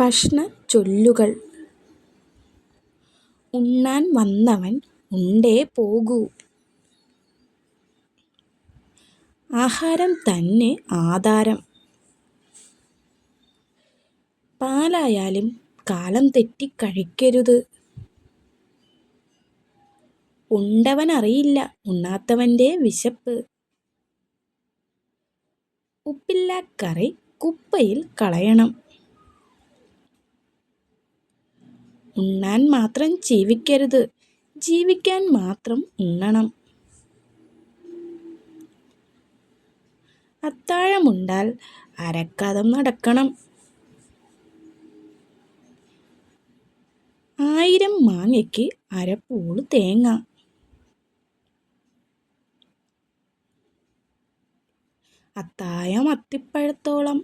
ഭക്ഷണ ചൊല്ലുകൾ ഉണ്ണാൻ വന്നവൻ ഉണ്ടേ പോകൂ. ആഹാരം തന്നെ ആധാരം. പാലായാലും കാലം തെറ്റി കഴിക്കരുത്. ഉണ്ടവൻ അറിയില്ല ഉണ്ണാത്തവന്റെ വിശപ്പ്. ഉപ്പില്ലാക്കറി കുപ്പയിൽ കളയണം. ഉണ്ണാൻ മാത്രം ജീവിക്കരുത്. ജീവിക്കാൻ മാത്രം ഉണ്ണണം. അത്താഴമുണ്ടാൽ അരക്കഥം നടക്കണം. ആയിരം മാങ്ങയ്ക്ക് അരപ്പൂൾ തേങ്ങ. അത്തായം അത്തിപ്പഴത്തോളം